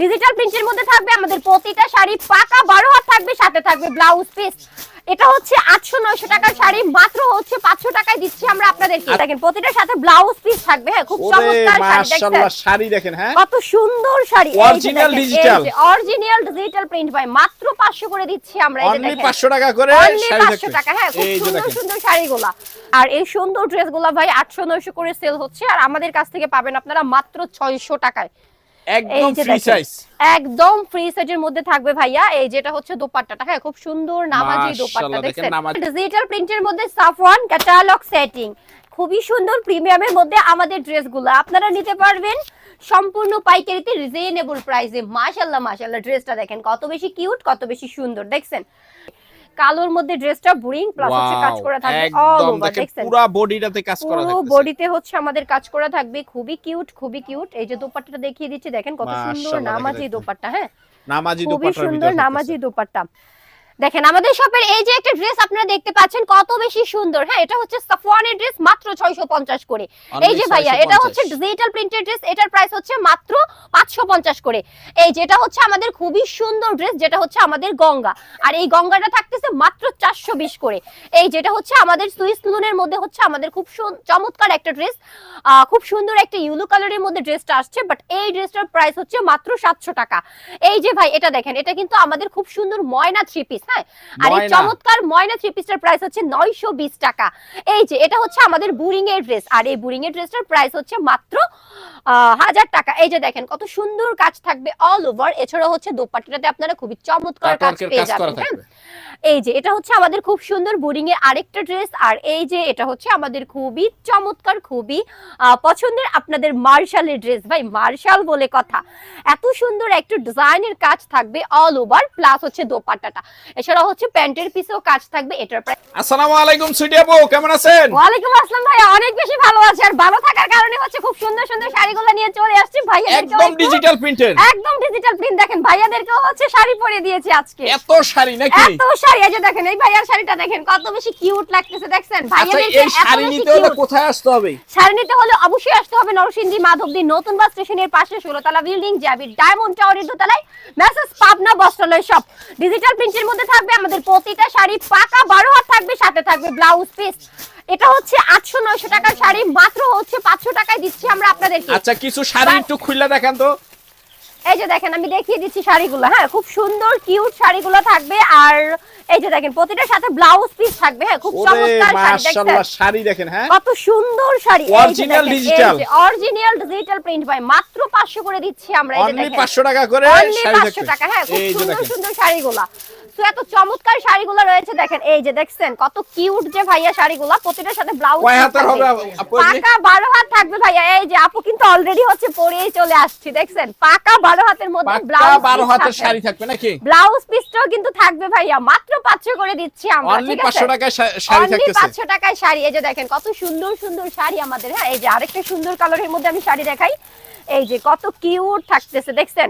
Digital প্রিন্টের মধ্যে থাকবে আমাদের প্রতিটা শাড়ি পাকা বারো হাত থাকবে সাথে থাকবে ব্লাউজ পিস এটা হচ্ছে আটশো নয়শো টাকার শাড়ি মাত্র হচ্ছে পাঁচশো টাকায় দিচ্ছি আমরা আপনাদেরকে। দেখেন প্রতিটার সাথে ব্লাউজ পিস থাকবে হ্যাঁ খুব চমৎকার শাড়ি দেখেন হ্যাঁ? কত সুন্দর sari. Original digital। Original digital print ভাই মাত্র 500 করে দিচ্ছি আমরা এই দেখেন। 500 টাকা করে শাড়ি 500 টাকা হ্যাঁ খুব সুন্দর সুন্দর শাড়িগুলা। আর এই সুন্দর ড্রেসগুলা ভাই 800 900 করে সেল হচ্ছে আর আমাদের কাছ থেকে পাবেন আপনারা মাত্র 600 টাকায়। একদম ফ্রি সাইজ একদম ফ্রি সাইজের মধ্যে থাকবে ভাইয়া। এই যেটা হচ্ছে দোপাট্টাটা। হ্যাঁ খুব সুন্দর নামাজি দোপাট্টা দেখেন ডিজিটাল প্রিন্টের মধ্যে সাফওয়ান ক্যাটালগ সেটিং খুবই সুন্দর প্রিমিয়ামের মধ্যে আমাদের ড্রেসগুলো। আপনারা নিতে পারবেন সম্পূর্ণ পাইকারিতে রিজনেবল প্রাইসে মাশাআল্লাহ মাশাআল্লাহ ড্রেসটা দেখেন কত বেশি কিউট কত বেশি সুন্দর দেখছেন? কালোর মধ্যে ড্রেসটা বুরিং প্লাস হচ্ছে কাজ করা থাকবে অল একদম ওভার দেখেন দেখছেন? পুরো বডিটাতে কাজ করা থাকবে পুরো বডিতে হচ্ছে আমাদের কাজ করা থাকবে খুবই কিউট খুবই কিউট এই যে দোপাট্টাটা দেখিয়ে দিচ্ছি দেখেন কত সুন্দর নামাজি দোপাট্টা হ্যাঁ? নামাজি দোপাট্টা খুবই সুন্দর নামাজি দোপাট্টা। দেখেন আমাদের শপের এই যে একটা ড্রেস আপনারা দেখতে পাচ্ছেন কত বেশি সুন্দর। হ্যাঁ এটা হচ্ছে সাফওয়ানের ড্রেস মাত্র 650 করে। এই যে ভাইয়া এটা হচ্ছে ডিজিটাল প্রিন্টেড ড্রেস এটার প্রাইস হচ্ছে মাত্র 550 করে। এই যেটা হচ্ছে আমাদের খুবই সুন্দর ড্রেস যেটা হচ্ছে আমাদের গঙ্গা। আর এই গঙ্গাটা থাকতেছে মাত্র 420 করে। এই যেটা হচ্ছে আমাদের সুইস লুনের মধ্যে হচ্ছে আমাদের খুব চমৎকার একটা ড্রেস খুব সুন্দর একটা ইউলো কালারের মধ্যে ড্রেসটা আসছে বাট এই ড্রেসটার প্রাইস হচ্ছে মাত্র 700 টাকা। এই যে ভাই এটা দেখেন এটা কিন্তু আমাদের খুব সুন্দর ময়না থ্রি পিস হ্যাঁ আর এই চমৎকার ময়না থ্রি পিসটার প্রাইস হচ্ছে 920 টাকা। এই যে এটা হচ্ছে আমাদের বুরিং এর ড্রেস আর এই বুরিং এর ড্রেসটার প্রাইস হচ্ছে মাত্র হাজার টাকা। এই যে দেখেন কত সুন্দর কাজ থাকবে অল ওভার এছাড়া হচ্ছে দোপাট্টাতে আপনারা খুবই চমৎকার কাজ পেয়ে যাবেন হ্যাঁ? এই যে এটা হচ্ছে আমাদের খুব সুন্দর বোরিং এর আরেকটা ড্রেস আর এই যে এটা হচ্ছে আমাদের খুবই চমৎকার খুবই পছন্দের আপনাদের মার্শালের ড্রেস। ভাই মার্শাল বলে কথা। এত সুন্দর একটা ডিজাইনের কাজ থাকবে অল ওভার প্লাস হচ্ছে দোপাট্টাটা। এছাড়া হচ্ছে প্যান্টের পিসেও কাজ থাকবে এটার প্রাইস আসসালামু আলাইকুম সুইটি আপু কেমন আছেন? ওয়ালাইকুম আসসালাম ভাই অনেক বেশি ভালো আছে আর ভালো কারণে হচ্ছে খুব সুন্দর সুন্দর শাড়িগুলো নিয়ে চলে আসছি। একদম ডিজিটাল প্রিন্টের একদম ডিজিটাল প্রিন্ট দেখেন ভাইয়াদেরকেও হচ্ছে শাড়ি পরে দিয়েছি আজকে। এত শাড়ি নাকি? এত শাড়ি এই যে দেখেন এই ভাইয়ার শাড়িটা দেখেন কত বেশি কিউট লাগতেছে দেখছেন? আচ্ছা ভাইয়াদেরকে এই শাড়ি নিতে হলে কোথায় আসতে হবে? শাড়ি নিতে হলে অবশ্যই আসতে হবে নরসিংদী মাধবদী নতুন বাস স্টেশনের পাশে ষোলোতলা বিল্ডিং যাবি ডায়মন্ড টাওয়ারের দোতলায় মেসেজ পাবনা বস্ত্রালয় শপ ডিজিটাল প্রিন্টের মধ্যে থাকবে আমাদের প্রতিটা শাড়ি পাকা বারো হাত থাকবে সাথে থাকবে ব্লাউজ পিস এটা হচ্ছে আটশো নয়শো টাকার শাড়ি মাত্র হচ্ছে পাঁচশো টাকায় দিচ্ছি আমরা আপনাদেরকে। আচ্ছা কিছু শাড়ি একটু খুললে দেখান তো। এই যে দেখেন আমি দেখিয়ে দিচ্ছি শাড়িগুলো। হ্যাঁ খুব সুন্দর কিউট শাড়িগুলো থাকবে। আর এই যে দেখেন প্রতিটার সাথে ব্লাউজ পিস থাকবে। হ্যাঁ খুব চমৎকার শাড়ি মাশাআল্লাহ শাড়ি দেখেন হ্যাঁ? কত সুন্দর sari. Original digital। Original digital print ভাই মাত্র 500 করে দিচ্ছি আমরা এই যে অনলি দেখেন। 500 টাকা করে অনলি শাড়ি 500 টাকা হ্যাঁ খুব সুন্দর দেখেন। সুন্দর শাড়িগুলা। তো এত চমৎকার শাড়িগুলো রয়েছে দেখেন এই যে দেখছেন কত কিউট যে ভাইয়া শাড়িগুলা প্রতিটার সাথে ব্লাউজ পাকা বারো হাত থাকবে ভাইয়া এই যে আপু কিন্তু অলরেডি হচ্ছে পরেই চলে আসছি দেখছেন? পাকা বারো হাতের মধ্যে ব্লাউজ 12 হাতের শাড়ি থাকবে নাকি? ব্লাউজ পিসটাও কিন্তু থাকবে ভাইয়া মাত্র 500 করে দিচ্ছি আমরা ঠিক আছে? 500 টাকায় শাড়ি অনলি থাকতেছে। 500 টাকায় শাড়ি এই যে দেখেন কত সুন্দর সুন্দর শাড়ি আমাদের হ্যাঁ এই যে আরেকটা সুন্দর কালারের মধ্যে আমি শাড়ি দেখাই। এই যে কত কিউট থাকতেছে দেখছেন?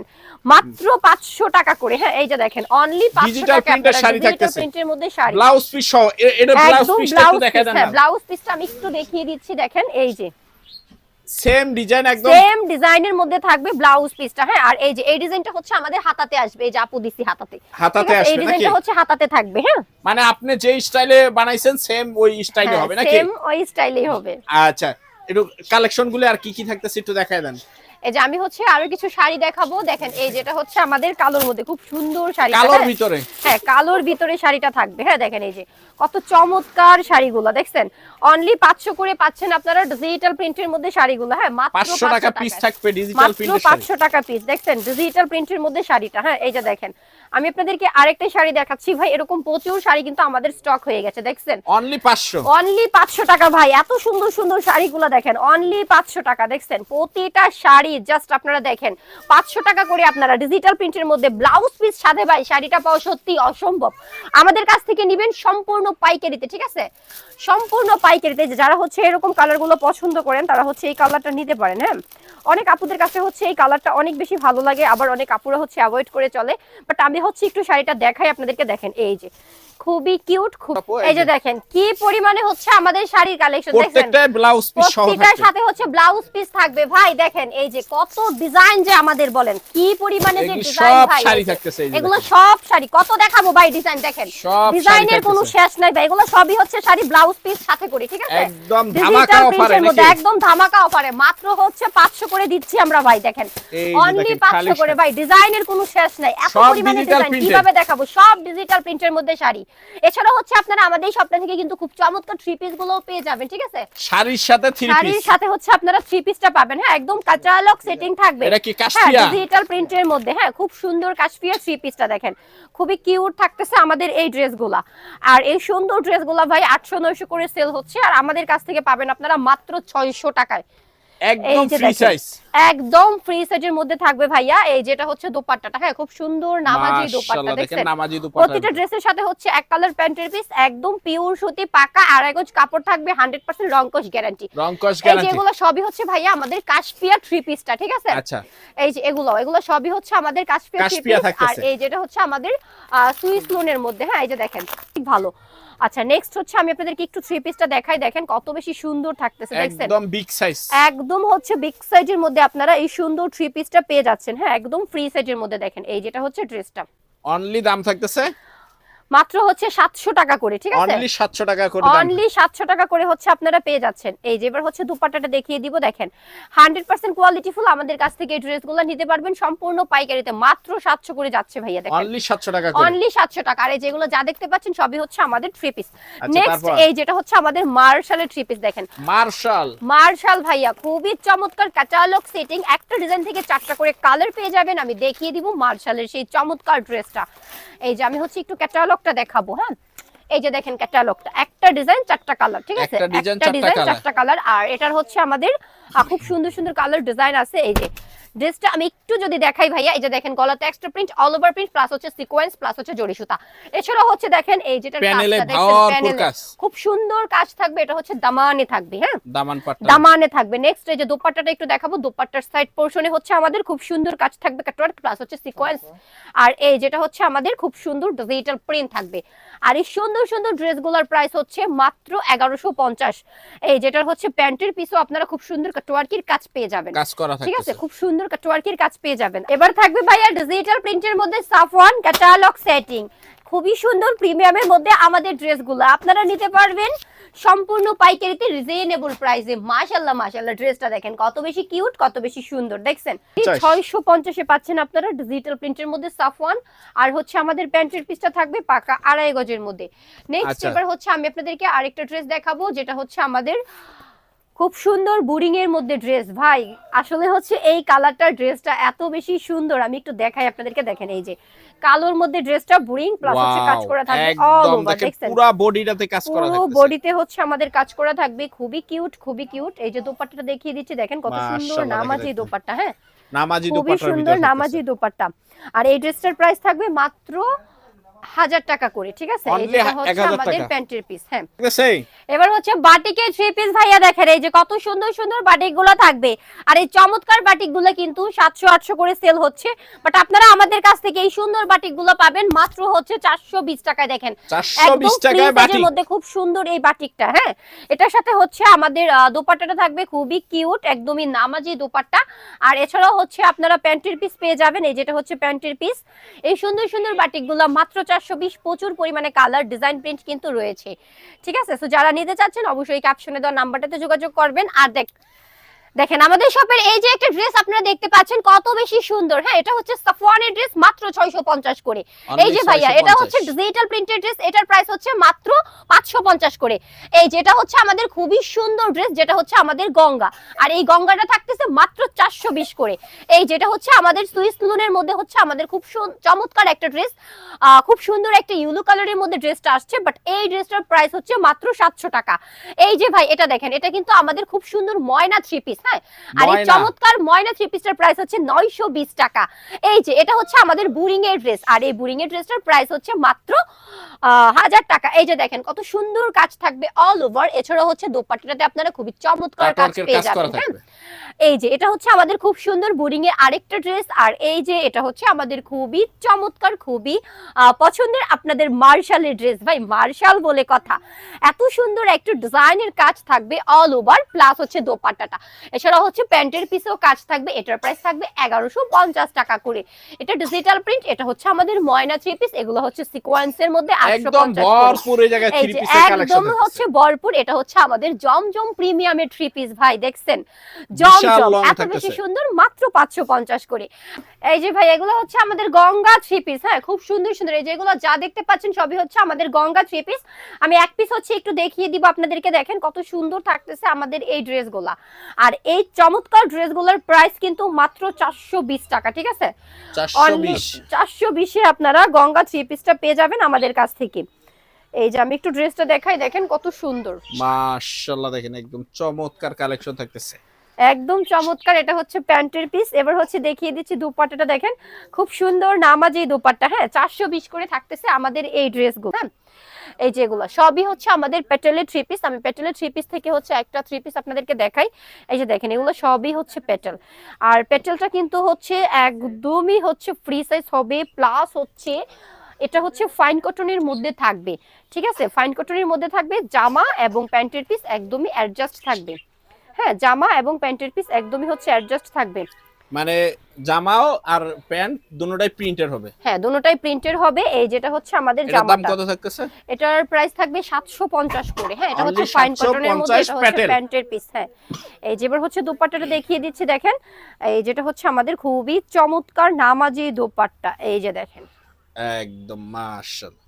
মাত্র 500 টাকা করে হ্যাঁ এই যে দেখেন অনলি 500 টাকা এর শাড়ি থাকতেছে। প্রিন্টের মধ্যে শাড়ি। ব্লাউজ পিস সহ এটা ব্লাউজ একদম পিসটা একটু ব্লাউজ দেখা দেন না। ব্লাউজ পিসটা আমি একটু দেখিয়ে দিচ্ছি দেখেন এই যে। সেম ডিজাইন একদম। সেম ডিজাইনের মধ্যে থাকবে ব্লাউজ পিসটা হ্যাঁ আর এই যে এই ডিজাইনটা হচ্ছে আমাদের হাতাতে আসবে এই যে আপু দিছি হাতাতে। হাতাতে আছে? এই ডিজাইনটা হচ্ছে হাতাতে থাকবে হ্যাঁ। মানে আপনি যে স্টাইলে বানাইছেন সেম ওই স্টাইলে হবে নাকি? সেম ওই স্টাইলেই হবে। আচ্ছা একটু কালেকশনগুলো আর কি কি থাকতেছে একটু দেখায় দেন। এই যে আমি হচ্ছে আরও কিছু শাড়ি দেখাবো। দেখেন এই যেটা হচ্ছে আমাদের কালোর মধ্যে খুব সুন্দর শাড়ি। কালোর ভিতরে। হ্যাঁ কালোর ভিতরে শাড়িটা থাকবে। হ্যাঁ দেখেন এই যে কত চমৎকার শাড়িগুলো দেখছেন? অনলি পাঁচশো করে পাচ্ছেন আপনারা ডিজিটাল প্রিন্টের মধ্যে শাড়িগুলো হ্যাঁ? মাত্র 500 টাকা পিস থাকবে ডিজিটাল প্রিন্টের শাড়ি। পাঁচশো টাকা পিস দেখছেন? ডিজিটাল প্রিন্টের মধ্যে শাড়িটা হ্যাঁ? এই যে দেখেন আমি আপনাদেরকে আরেকটা শাড়ি দেখাচ্ছি। ভাই এরকম প্রচুর শাড়ি কিন্তু আমাদের স্টক হয়ে গেছে দেখছেন? অনলি 500 অনলি পাঁচশো টাকা ভাই। এত সুন্দর সুন্দর শাড়িগুলো দেখেন অনলি পাঁচশো টাকা দেখছেন? প্রতিটা শাড়ি জাস্ট আপনারা দেখেন, পাঁচশো টাকা করে আপনারা ডিজিটাল প্রিন্টের মধ্যে ব্লাউজ পিস সাথে ভাই, শাড়িটা পাওয়া সত্যি অসম্ভব। আমাদের কাছ থেকে নিবেন সম্পূর্ণ পাইকারিতে, ঠিক আছে? সম্পূর্ণ পাইকারিতে যারা হচ্ছে এরকম কালারগুলো পছন্দ করেন, তারা হচ্ছে এই কালারটা নিতে পারেন হ্যাঁ? অনেক আপুদের কাছে হচ্ছে এই কালারটা অনেক বেশি ভালো লাগে, আবার অনেক আপুরা হচ্ছে অ্যাভয়েড করে চলে। বাট আমি হচ্ছে একটু শাড়িটা দেখাই, আপনাদেরকে দেখেন, এই যে। খুবই কিউট খুব এই যে। দেখেন কি পরিমাণে হচ্ছে আমাদের শাড়ির কালেকশন দেখছেন প্রত্যেকটা ব্লাউজ পিস সহ প্রত্যেকটার সাথে হচ্ছে ব্লাউজ পিস থাকবে। ভাই দেখেন এই যে কত ডিজাইন যে আমাদের বলেন কি পরিমাণে যে ডিজাইন সব ভাই শাড়ি এই যে। থাকতেছে এগুলো সব শাড়ি কত দেখাবো ভাই ডিজাইন দেখেন? ডিজাইনের কোনো শেষ নাই ভাই এগুলো সবই হচ্ছে শাড়ি ব্লাউজ পিস সাথে করে ঠিক আছে? একদম ধামাকা অফারে মধ্যে একদম ধামাকা অফারে মাত্র হচ্ছে 500 করে দিচ্ছি আমরা ভাই দেখেন। অনলি 500 করে ভাই ডিজাইনের কোনো শেষ নাই। এত সব পরিমাণে ডিজাইন কীভাবে দেখাবো? সব ডিজিটাল প্রিন্টের মধ্যে শাড়ি। এছাড়া হচ্ছে আপনারা আমাদের এই সপ্তাহ থেকে কিন্তু খুব চমৎকার থ্রি পিসগুলো পেয়ে যাবেন ঠিক আছে? শাড়ির সাথে থ্রি পিস শাড়ির সাথে হচ্ছে আপনারা থ্রি পিসটা পাবেন হ্যাঁ একদম কাঁচালক সেটিং থাকবে। এটা কি কাশফিয়া? ডিজিটাল প্রিন্টের মধ্যে হ্যাঁ খুব সুন্দর কাশফিয়া থ্রি পিসটা দেখেন। খুবই কিউট থাকতেছে আমাদের এই ড্রেসগুলা আর এই সুন্দর ড্রেসগুলা ভাই আটশো নয়শো করে সেল হচ্ছে আর আমাদের কাছ থেকে পাবেন আপনারা মাত্র ছয়শো টাকায়। একদম ফ্রি। সাইজ একদম ফ্রি সাইজের মধ্যে থাকবে ভাইয়া। এই যেটা হচ্ছে দোপাট্টাটা হ্যাঁ খুব সুন্দর নামাজি দোপাট্টা দেখেন নামাজি দুপাট্টা। প্রতিটা ড্রেসের সাথে হচ্ছে এক কালার প্যান্টের পিস একদম পিওর সুতি পাকা আড়াই গজ কাপড় থাকবে হান্ড্রেড পার্সেন্ট রংকশ গ্যারান্টি রংকশ এই যেগুলো সবই হচ্ছে ভাইয়া আমাদের কাশপিয়া থ্রি পিসটা ঠিক আছে? আচ্ছা। এই যে এগুলো এগুলো সবই হচ্ছে আমাদের কাশপিয়া থ্রি পিস আর এই যেটা হচ্ছে আমাদের সুইস লোনের মধ্যে হ্যাঁ এই যে দেখেন ঠিক ভালো। আচ্ছা নেক্সট হচ্ছে আমি আপনাদেরকে একটু থ্রি পিসটা দেখাই। দেখেন কত বেশি সুন্দর থাকতেছে দেখছেন? একদম বিগ সাইজ একদম হচ্ছে বিগ সাইজের মধ্যে আপনারা এই সুন্দর থ্রি পিসটা পেয়ে যাচ্ছেন। হ্যাঁ একদম ফ্রি সাইজের মধ্যে দেখেন। এই যেটা হচ্ছে ড্রেসটা অনলি দাম থাকতেছে মাত্র হচ্ছে সাতশো টাকা করে ঠিক আছে? অনলি 700 টাকা করে অনলি সাতশো টাকা করে হচ্ছে আপনারা পেয়ে যাচ্ছেন। এই যে এবার হচ্ছে দুপাট্টাটা দেখিয়ে দিব দেখেন। হান্ড্রেড পার্সেন্ট কোয়ালিটি ফুল আমাদের কাছ থেকে এই ড্রেসগুলো নিতে পারবেন সম্পূর্ণ পাইকারিতে। মাত্র সাতশো করে যাচ্ছে ভাইয়া দেখেন। অনলি 700 টাকা করে। অনলি সাতশো টাকা। আর এই যেগুলো যা দেখতে পাচ্ছেন সবই হচ্ছে আমাদের থ্রি পিস নেক্সট এই যেটা হচ্ছে আমাদের মার্শালের থ্রি পিস দেখেন। মার্শাল মার্শাল ভাইয়া খুবই চমৎকার ক্যাটালগ সেটিং একটা ডিজাইন থেকে চারটা করে কালার পেয়ে যাবেন। আমি দেখিয়ে দিব মার্শালের সেই চমৎকার ড্রেসটা এই যে আমি হচ্ছে একটু ক্যাটালগটা দেখাবো হ্যাঁ? এই যে দেখেন ক্যাটালগটা একটা ডিজাইন চারটা কালার ঠিক আছে? একটা ডিজাইন। চারটা কালার আর এটার হচ্ছে আমাদের খুব সুন্দর সুন্দর কালার ডিজাইন আছে এই যে। ড্রেসটা আমি একটু যদি দেখাই ভাইয়া এই যে দেখেন গলাতে extra print all over print plus হচ্ছে সিকোয়েন্স প্লাস হচ্ছে জড়ি সুতা। এছাড়াও হচ্ছে দেখেন এই যেটা। খুব সুন্দর কাজ থাকবে এটা হচ্ছে দামানে থাকবে হ্যাঁ? দামান পাট্টা। দামানে থাকবে। নেক্সট এই যে দোপাট্টাটা একটু দেখাবো দোপাট্টার সাইড পোর্শনে হচ্ছে আমাদের খুব সুন্দর কাজ থাকবে কাটওয়ার্ক প্লাস হচ্ছে সিকোয়েন্স আর এই যেটা হচ্ছে আমাদের খুব সুন্দর ডিজিটাল প্রিন্ট থাকবে। আর এই সুন্দর সুন্দর ড্রেসগুলোর প্রাইস হচ্ছে মাত্র এগারোশো পঞ্চাশ। এই যেটার হচ্ছে প্যান্টের পিসও আপনারা খুব সুন্দর কাটওয়ার্কির কাজ পেয়ে যাবেন। কাজ করা ঠিক আছে? খুব সুন্দর কাজ পেয়ে যাবেন। এবার থাকবে ভাইয়া ডিজিটাল প্রিন্টের মধ্যে সাফওয়ান ক্যাটালগ সেটিং খুবই সুন্দর প্রিমিয়ামের মধ্যে আমাদের ড্রেসগুলো আপনারা নিতে পারবেন সম্পূর্ণ পাইকারিতে রিজনেবল প্রাইসে মাশাল্লাহ মাশাল্লাহ ড্রেসটা দেখেন কত বেশি কিউট কত বেশি সুন্দর দেখছেন। ছয়শো পঞ্চাশে পাচ্ছেন আপনারা ডিজিটাল প্রিন্টের মধ্যে সাফওয়ান আর হচ্ছে আমাদের প্যান্টের পিসটা থাকবে পাকা আড়াই গজের মধ্যে। নেক্সট আচ্ছা। এবার হচ্ছে আমি আপনাদেরকে আরেকটা ড্রেস দেখাবো যেটা হচ্ছে আমাদের খুব সুন্দর বুরিং এর মধ্যে ড্রেস ভাই আসলে হচ্ছে এই কালারটার ড্রেসটা এত বেশি সুন্দর। আমি একটু দেখাই আপনাদেরকে দেখেন এই যে। কালোর মধ্যে ড্রেসটা বুরিং প্লাস হচ্ছে কাজ করা থাকবে অল একদম। ওভার দেখছেন? পুরো বডিটাতে কাজ করা পুরো বডিতে হচ্ছে আমাদের কাজ করা থাকবে। খুবই কিউট খুবই কিউট এই যে দোপাট্টাটা দেখিয়ে দিচ্ছি দেখেন কত সুন্দর নামাজি দোপাট্টা হ্যাঁ? নামাজি খুবই দুপাট্টার সুন্দর নামাজি দোপাট্টা। আর এই ড্রেসটার প্রাইস থাকবে মাত্র হাজার টাকা করে ঠিক আছে? হা- হচ্ছে আমাদের প্যান্টের পিস হ্যাঁ। এবার হচ্ছে বাটিকের থ্রি পিস ভাইয়া দেখেন এই যে কত সুন্দর সুন্দর বাটিকগুলো থাকবে। আর এই চমৎকার বাটিকগুলো কিন্তু সাতশো আটশো করে সেল হচ্ছে। বাট আপনারা আমাদের কাছ থেকে এই সুন্দর বাটিকগুলো পাবেন মাত্র হচ্ছে চারশো বিশ টাকায় দেখেন। একদম। মধ্যে খুব সুন্দর এই বাটিকটা হ্যাঁ? এটার সাথে হচ্ছে আমাদের দোপাট্টাটা থাকবে খুবই কিউট একদমই নামাজি দোপাট্টা। আর এছাড়াও হচ্ছে আপনারা প্যান্টের পিস পেয়ে যাবেন এই যেটা হচ্ছে প্যান্টের পিস এই সুন্দর সুন্দর বাটিকগুলো মাত্র চারশো বিশ প্রচুর পরিমাণে কালার ডিজাইন প্রিন্ট কিন্তু রয়েছে। ঠিক আছে? তো যারা নিতে চাচ্ছেন অবশ্যই ক্যাপশনে দেওয়া নাম্বারটাতে যোগাযোগ করবেন। আর দেখ দেখেন আমাদের শপের এই যে একটা ড্রেস আপনারা দেখতে পাচ্ছেন কত বেশি সুন্দর। হ্যাঁ এটা হচ্ছে সাফওয়ানের ড্রেস মাত্র ছয়শো পঞ্চাশ করে। এই যে ভাইয়া এটা হচ্ছে ডিজিটাল প্রিন্টেড ড্রেস এটার প্রাইস হচ্ছে মাত্র পাঁচশো পঞ্চাশ করে। এই যেটা হচ্ছে আমাদের খুবই সুন্দর ড্রেস যেটা হচ্ছে আমাদের গঙ্গা। আর এই গঙ্গাটা থাকতেছে মাত্র চারশো বিশ করে। এই যেটা হচ্ছে আমাদের সুইস লুনের মধ্যে হচ্ছে আমাদের খুব চমৎকার একটা ড্রেস খুব সুন্দর একটা ইউলো কালারের মধ্যে ড্রেসটা আসছে বাট এই ড্রেসটার প্রাইস হচ্ছে মাত্র সাতশো টাকা। এই যে ভাই এটা দেখেন এটা কিন্তু আমাদের খুব সুন্দর ময়না থ্রি পিস হ্যাঁ আর এই। চমৎকার ময়না থ্রি পিসটার প্রাইস হচ্ছে নয়শো বিশ টাকা। এই যে এটা হচ্ছে আমাদের বুরিং এর ড্রেস আর এই বুরিং এর ড্রেসটার প্রাইস হচ্ছে মাত্র হাজার টাকা। এই যে দেখেন কত সুন্দর কাজ থাকবে অল ওভার এছাড়া হচ্ছে আপনারা খুবই চমৎকার কাজ পেয়ে যাবেন হ্যাঁ? এই যে এটা হচ্ছে আমাদের খুব সুন্দর বোরিং এর আরেকটা ড্রেস আর এই যে এটা হচ্ছে আমাদের খুবই চমৎকার খুবই পছন্দের আপনাদের মার্শালের ড্রেস ভাই মার্শাল বলে কথা। এত সুন্দর একটা ডিজাইনের কাজ থাকবে অল ওভার প্লাস হচ্ছে দোপাট্টাটা। এছাড়া হচ্ছে প্যান্টের পিসেও কাজ থাকবে এটার প্রাইস থাকবে এগারোশো পঞ্চাশ টাকা করে। এটা ডিজিটাল প্রিন্ট এটা হচ্ছে আমাদের ময়না থ্রি পিস এগুলো হচ্ছে সিকোয়েন্সের মধ্যে আটশো একদম হচ্ছে ভরপুর এটা হচ্ছে আমাদের জমজম প্রিমিয়ামের থ্রি পিস ভাই দেখছেন? জমজম এত বেশি সুন্দর মাত্র পাঁচশো পঞ্চাশ করে। এই যে ভাই এগুলো হচ্ছে আমাদের গঙ্গা থ্রি পিস হ্যাঁ খুব সুন্দর সুন্দর। এই যেগুলো যা দেখতে পাচ্ছেন সবই হচ্ছে আমাদের গঙ্গা থ্রি পিস আমি এক পিস হচ্ছে একটু দেখিয়ে দিব আপনাদেরকে দেখেন কত সুন্দর থাকতেছে আমাদের এই ড্রেসগুলা আর এই চমৎকার ড্রেসগুলোর প্রাইস কিন্তু মাত্র চারশো বিশ টাকা ঠিক আছে? চারশো বিশ। চারশো বিশে আপনারা গঙ্গা থ্রি পিসটা পেয়ে যাবেন আমাদের কাছ থেকে। এই যে আমি একটু ড্রেসটা দেখাই দেখেন কত সুন্দর। মাশাআল্লাহ দেখেন একদম চমৎকার কালেকশন থাকতেছে। একদম চমৎকার। এটা হচ্ছে প্যান্টের পিস এবার হচ্ছে দেখিয়ে দিচ্ছি দুপাট্টাটা দেখেন। খুব সুন্দর নামাজি দুপাট্টা হ্যাঁ? চারশো বিশ করে থাকতেছে আমাদের এই ড্রেসগুলো হ্যাঁ? এই যেগুলো সবই হচ্ছে আমাদের পেটেলের থ্রি পিস আমি পেটেলের থ্রি পিস থেকে হচ্ছে একটা থ্রি পিস আপনাদেরকে দেখাই। এই যে দেখেন, এগুলো সবই হচ্ছে পেটেল। আর পেটেলটা কিন্তু হচ্ছে একদমই হচ্ছে ফ্রি সাইজ হবে প্লাস হচ্ছে এটা হচ্ছে ফাইন কটনের মধ্যে থাকবে। ঠিক আছে? ফাইন কটনের মধ্যে থাকবে জামা এবং প্যান্টের পিস একদমই অ্যাডজাস্ট থাকবে। হ্যাঁ জামা এবং প্যান্টের পিস একদমই হচ্ছে অ্যাডজাস্ট থাকবে। মানে জামাও আর প্যান্ট দুটোটাই প্রিন্টের হবে। হ্যাঁ দুটোটাই প্রিন্টের হবে। এই যেটা হচ্ছে আমাদের এটার দাম কত থাকতেছে? এটার প্রাইস থাকবে সাতশো পঞ্চাশ করে। হ্যাঁ এটা হচ্ছে ফাইন কটনের মধ্যে এটা হচ্ছে প্যান্টের পিস হ্যাঁ। এই যে এবার হচ্ছে দোপাট্টাটা দেখিয়ে দিচ্ছি দেখেন। এই যেটা হচ্ছে আমাদের খুবই চমৎকার নামাজি দোপাট্টা। এই যে দেখেন। একদম মাশাআল্লাহ।